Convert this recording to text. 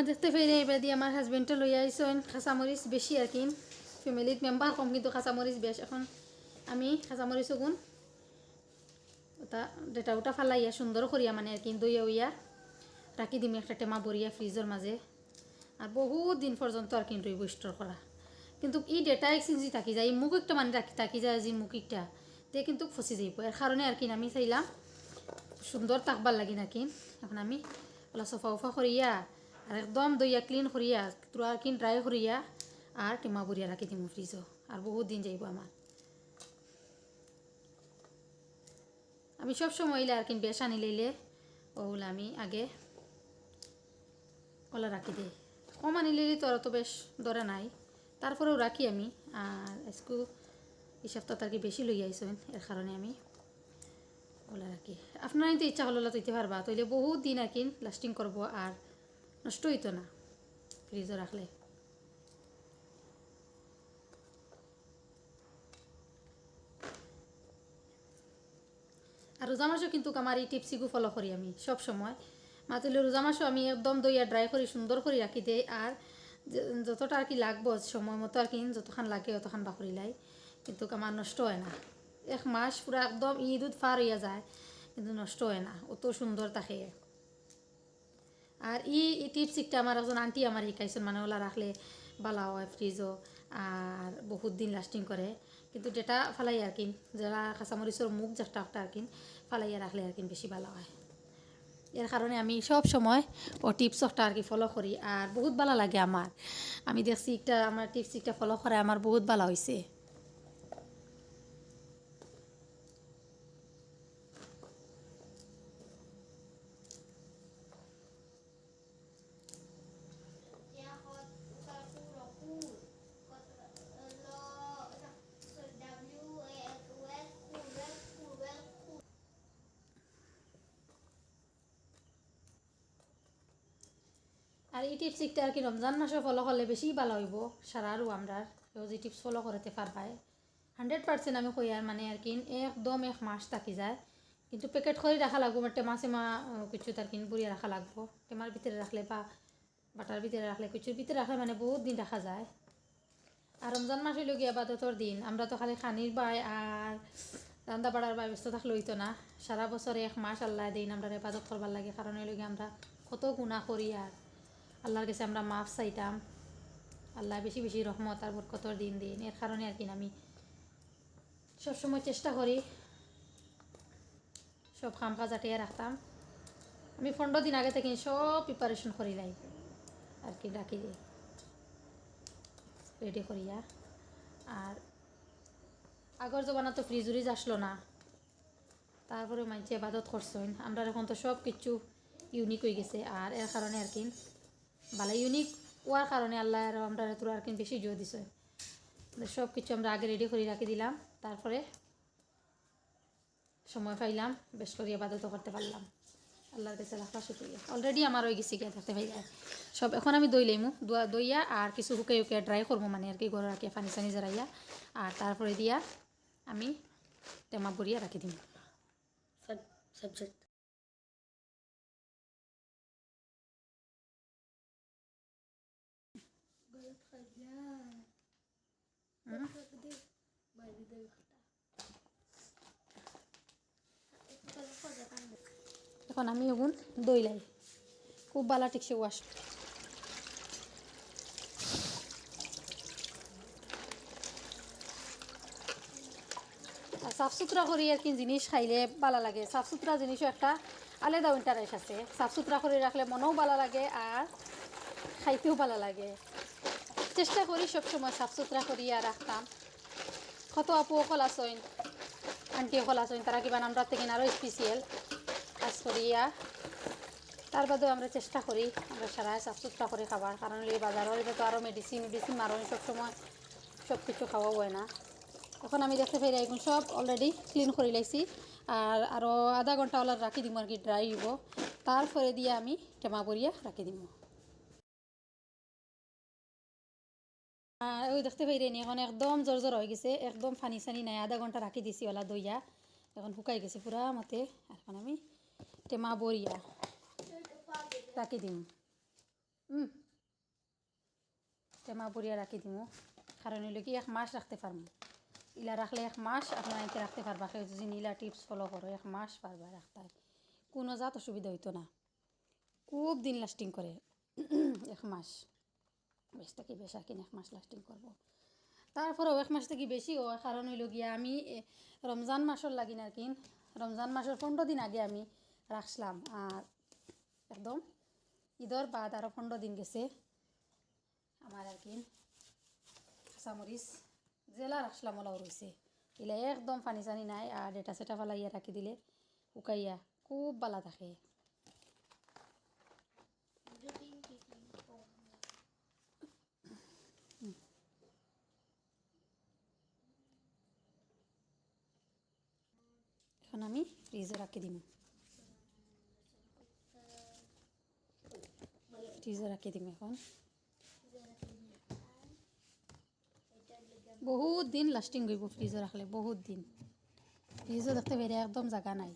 আর দেখতে ফেরে এবার দিয়ে আমার হাজবেন্ডটা লই আইসন খাঁচামরিচ বেশি আর কি ফ্যামিলিত মেম্বার কম, কিন্তু খাঁচামরিচ বেশ। এখন আমি খাঁচামরিচ গুণ, ওটা ডেটা ওটা ফালাইয়া সুন্দর করিয়া মানে আর কি দইয়া উইয়া রাখি দিম, একটা টেমা বরিয়া ফ্রিজের মাঝে আর বহুত দিন পর্যন্ত আর কিন্তু স্টোর করা। কিন্তু ই ডেটা এক্সচেঞ্জ থাকি যায় মুখ একটা মানে রাখি থাকি যায় যে মুখ একটা, তে কিন্তু ফসি যাইব। এর কারণে আর কি আমি চাইলাম সুন্দর তাকবার লাগি নাকি। এখন আমি ওলা সফা উফা করিয়া আর একদম দইয়া ক্লিন করিয়া তোরা আর কি ড্রাই করিয়া আর টেমা বরিয়া রাখি দিম ফ্রিজও আর বহুত দিন যাইব আমার আমি সব সময় এলে আর কি বেশ আনি লইলে ওগুলো আমি আগে ওলা রাখি দিই কম আনি লইলে তো তো বেশ দরে নাই। তারপরেও রাখি আমি। আর আজকু এই সপ্তাহ আর কি বেশি লই আইসেন এর কারণে আমি ওলা রাখি আপনারা কিন্তু ইচ্ছা হলো তৈতে পারবা তৈলে বহুত দিন আর কি লাস্টিং করব আর নষ্ট হইতো না ফ্রিজে রাখলে আর রোজা মাসও কিন্তু আমার এই টিপসিগু ফলো করি আমি সব সময় মাতুলে রোজা মাসও আমি একদম দইয়া ড্রাই করি সুন্দর করে রাখি দেই আর যতটা আর কি লাগবো সময় মতো আর কি যতখান লাগে অতখান বাকরি লাই কিন্তু আমার নষ্ট হয় না এক মাস পুরা একদম ঈদ উদ ফার হইয়া যায় কিন্তু নষ্ট হয় না অত সুন্দর থাকে আর ই টিপসিকটা আমার একজন আন্টি আমার শিকাইছেন মানে ওলা রাখলে বালা হয় ফ্রিজও আর বহুত দিন লাস্টিং করে। কিন্তু যেটা ফালাই আর কি, যারা কাঁচামরিচের মুখ যেটা একটা আর কি, ফালাইয়া রাখলে আর কি বেশি ভালো হয়। এর কারণে আমি সব সময় ও টিপস একটা আর কি ফলো করি, আর বহুত ভালো লাগে আমার। আমি দেখছি একটা, আমার টিপস একটা ফলো করে আমার বহুত ভালো হয়েছে আর এই টিপস একটা আর কি রমজান মাসে ফলো করলে বেশি ভালো হইব। সারারও আমরা কেউ যে টিপস ফলো করতে পারবাই। হান্ড্রেড পার্সেন্ট আমি কই আর মানে আর কি একদম এক মাস থাকি যায়। কিন্তু প্যাকেট করে রাখা লাগবো মানে টেমা সেমা কিছু তার কিন বুড়িয়ে রাখা লাগবো। টেমার ভিতরে রাখলে বা বাটার ভিতরে রাখলে, কিছুর ভিতরে রাখলে মানে বহুত দিন রাখা যায়। আর রমজান মাস গিয়া বাদতর দিন। আমরা তো খালি খানির বাই আর রান্না বাড়ার বাই ব্যস্ত থাকলে হইতো না। সারা বছরে এক মাস আল্লাহ দিন আমরা এবাদত করবার লাগে। কারণ হইল আমরা কত গুণা করি আর আল্লাহর কাছে আমরা মাফ চাইতাম। আল্লাহ বেশি বেশি রহমত আর বরকতর দিন দিন। এর কারণে আর কি আমি সবসময় চেষ্টা করি সব কাম কাজ আটিয়ে রাখতাম। আমি পনেরো দিন আগে থেকে সব প্রিপারেশন করি লাই আর কি দিই রেডি করিয়া আর। আগর জমানা তো ফ্রিজ উরিজ আসলো না। তারপরে মানছে বাদত করছেন। আমরা এখন তো সব কিছু ইউনিক হয়ে গেছে। আর এর কারণে আর কি ভালো ইউনিক হওয়ার কারণে আল্লাহ আর আমরা তোরা আর কি বেশি জোর দিছে। সব কিছু আমরা আগে রেডি করে রাখি দিলাম, তারপরে সময় পাইলাম, বেশ করিয়া বাদত করতে পারলাম। আল্লাহর কাছে রাখা শুক্রিয়া। অলরেডি আমার হয়ে গেছি গিয়া থাকতে পাই যায় সব, এখন আমি দই লইমু দইয়া আর কিছু শুকাই শুকাই ড্রাই করব মানে আর কি, ঘরে রাখি পানি চানি জড়াইয়া আর তারপরে দিয়া আমি টেমা বরিয়া রাখি দিম। Subject এখন আমি ওগুন দই লাই। খুব বালা টিকছে ওয়াশ সাফ সুতরা করি আর কি জিনিস খাইলে ভালো লাগে। সাফ সুতরা জিনিসও একটা আলাদা ইন্টারেস্ট আছে। সাফ সুতরা করে রাখলে মনেও ভালো লাগে আর খাইতেও ভালো লাগে। চেষ্টা করি সবসময় সাফ সুতরা করিয়া রাখতাম। কত আপু অকল আসইন আন্টি অকল আসইন তারা কিবা আমরা থেকে আরও স্পেশিয়াল কাজ করিয়া তার বাদেও আমরা চেষ্টা করি, আমরা সারা সাফ সুতরা করে খাবার। কারণ এই বাজারের এটা তো আরও মেডিসিন মেডিসিন মারণ সবসময় সব কিছু খাওয়া হয় না। এখন আমি দেখতে পাই এখন সব অলরেডি ক্লিন করে লাইছি আর আরও আধা ঘণ্টা ওলার রাখি দিম আর কি ড্রাই হইব। তারপরে দিয়ে আমি টেমা বরিয়া রাখি দিম। আর ওই দেখতে পাই নি, এখন একদম জোর জোর হয়ে গেছে, একদম ফানি সানি নাই, আধা ঘণ্টা রাখি দিছি ওলা দইয়া। এখন শুকাই গেছে পুরা মতে এখন আমি টেমা বরিয়া রাখি দিম। হুম টেমা বরিয়া রাখি দিমু কারণ হইল কি, এক মাস রাখতে পারব ইলা রাখলে এক মাস আপনার এতে রাখতে পারবা কেউ যদি নীলা টিপস ফলো করো এক মাস পারবা রাখতে কোনো জাত অসুবিধা হইতো না। খুব দিন লাস্টিং করে এক মাস বেশ থেকে বেশ আর এক মাস লাস্টিং করব। তারপরেও এক মাস থেকে বেশি হয় কারণ হইল গিয়া আমি রমজান মাসের লাগি না কিন রমজান মাসের পনেরো দিন আগে আমি রাখছিলাম আর একদম ঈদর বাদ আরও পনেরো দিন গেছে আমার আর কি কাঁচামরিচ জেলা রাখলাম ওলাও রয়েছে এলে একদম পানি চানি নাই আর ডেটা সেটা ফালাইয়া রাখি দিলে শুকাইয়া খুব বালা থাকে। এখন আমি ফ্রিজে রাখি দিম ফ্রিজে রাখি দিম এখন। বহুত দিন লাস্টিং করব ফ্রিজে রাখলে, বহুত দিন। দেখতে বেরিয়ে একদম জায়গা নাই।